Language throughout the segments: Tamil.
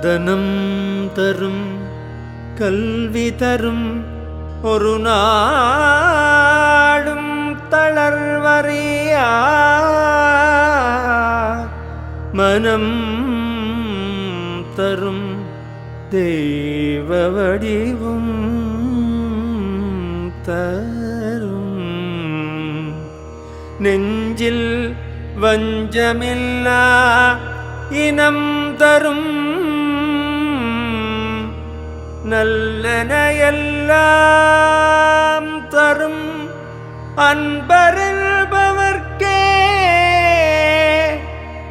தனம் தரும் கல்வி தரும் ஒரு நாடும் தளர்வறியா. மனம் தரும் தெய்வ வடிவும் தரும். நெஞ்சில் வஞ்சமில்லா இனம் தரும் நல்லனையெல்லாம் தரும் அன்பருள்பவர்க்கே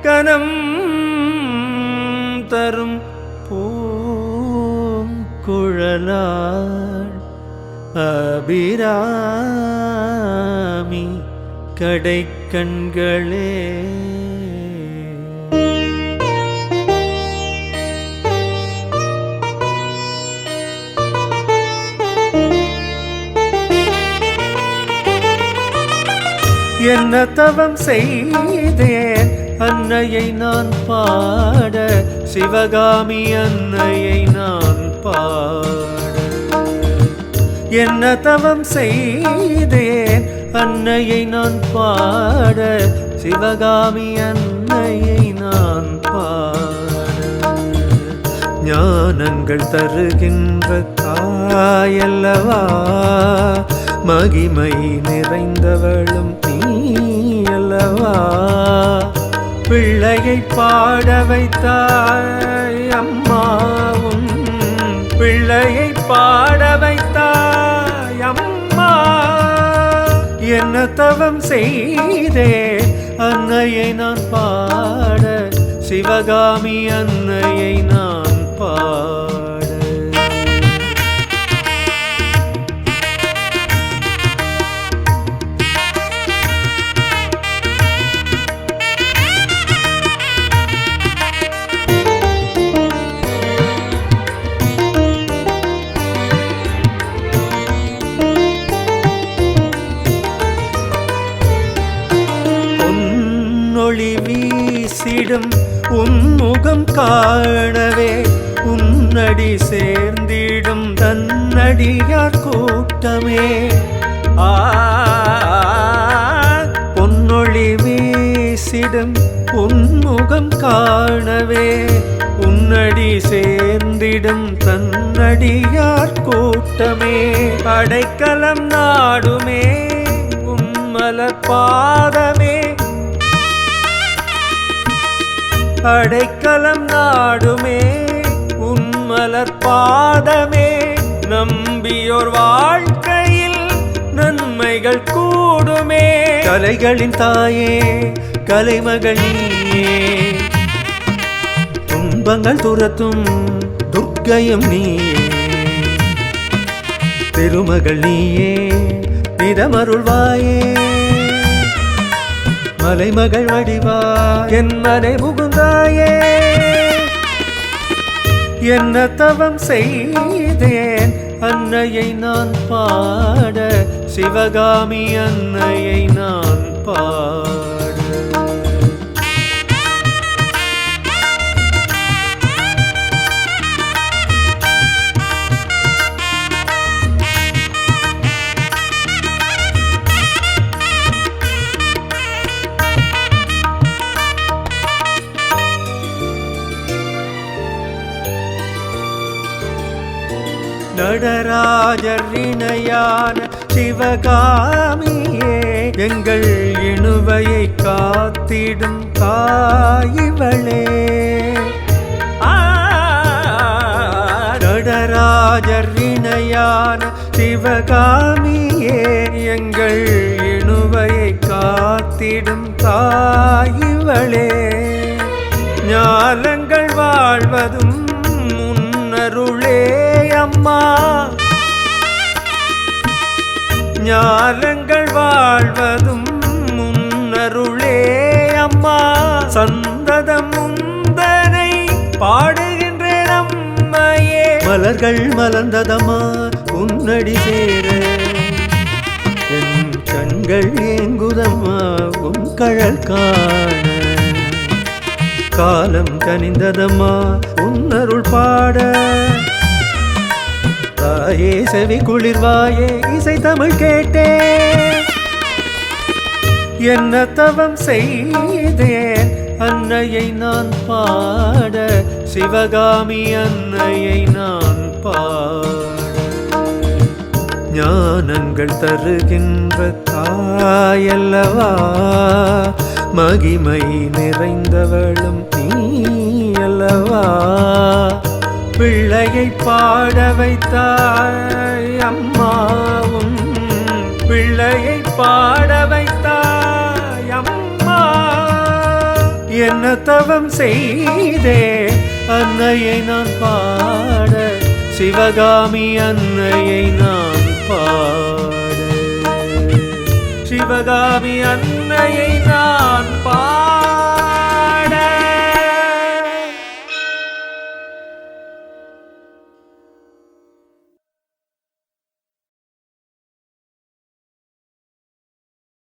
கனம் தரும் பூங்குழலாள் அபிராமி கடைக்கண்களே. என்ன தவம் செய்தேன்? அன்னையை நான் பாட சிவகாமி அன்னையை நான் பாட. என்ன தவம் செய்தேன்? அன்னையை நான் பாட சிவகாமி அன்னையை நான் பாட. ஞானங்கள் தருகின்ற தாயல்லவா? மகிமை நிறைந்தவளும் அல்லவா? பிள்ளையை பாட வைத்தாய் அம்மாவும் பிள்ளையை பாட வைத்தாய் அம்மா. என்ன தவம் செய்தே அன்னையை நான் பாட சிவகாமி அன்னையை நான் பாட. காணவே உன்னடி சேர்ந்திடும் தன்னடியார் கூட்டமே. ஆ பொன்னொளி வீசிடும் உன்முகம் காணவே உன்னடி சேர்ந்திடும் தன்னடியார் கூட்டமே. அடைக்கலம் நாடுமே உம்மல பாதமே. அடைக்கலம் நாடுமே உன்மலர் பாதமே. நம்பியோர் வாழ்க்கையில் நன்மைகள் கூடுமே. கலைகளின் தாயே கலைமகள் நீயே. துன்பங்கள் துரத்தும் துர்க்கையும் நீயே. திருமகள் நீயே நிறமருள்வாயே மலைமகள் வடிவா என் மலை முகுந்தாயே. என்ன தவம் செய்தேன் அன்னையை நான் பாட சிவகாமி அன்னையை நான் பாட. நடராஜர் இணையான சிவகாமியே எங்கள் இணுவையை காத்திடும் தாயிவளே. நடராஜர் இணையான சிவகாமியே ஞானங்கள் வாழ்வதும் முன்னருளே அம்மா. சந்ததம் முந்தனை பாடுகின்ற அம்மையே மலர்கள் மலர்ந்ததம்மா உன்னடி சேர. என் கண்கள் ஏங்குதம்மா உன் கழல் காண. காலம் கனிந்ததம்மா உன்னருள் பாட. செவி குளிர்வாயே இசை தமிழ் கேட்டே. என்ன தவம் செய்தேன் அன்னையை நான் பாட சிவகாமி அன்னையை நான் பாட. ஞானங்கள் தருகின்ற தாயல்லவா மகிமை நிறைந்தவளும் நீ அல்லவா பிள்ளையை பாட வைத்தாய் அம்மாவும் பிள்ளையை பாட வைத்தாய் அம்மா. என்ன தவம் செய்தே அன்னையை நான் பாட சிவகாமி அன்னையை நான் பாட. சிவகாமி அன்னையை நான் பாட.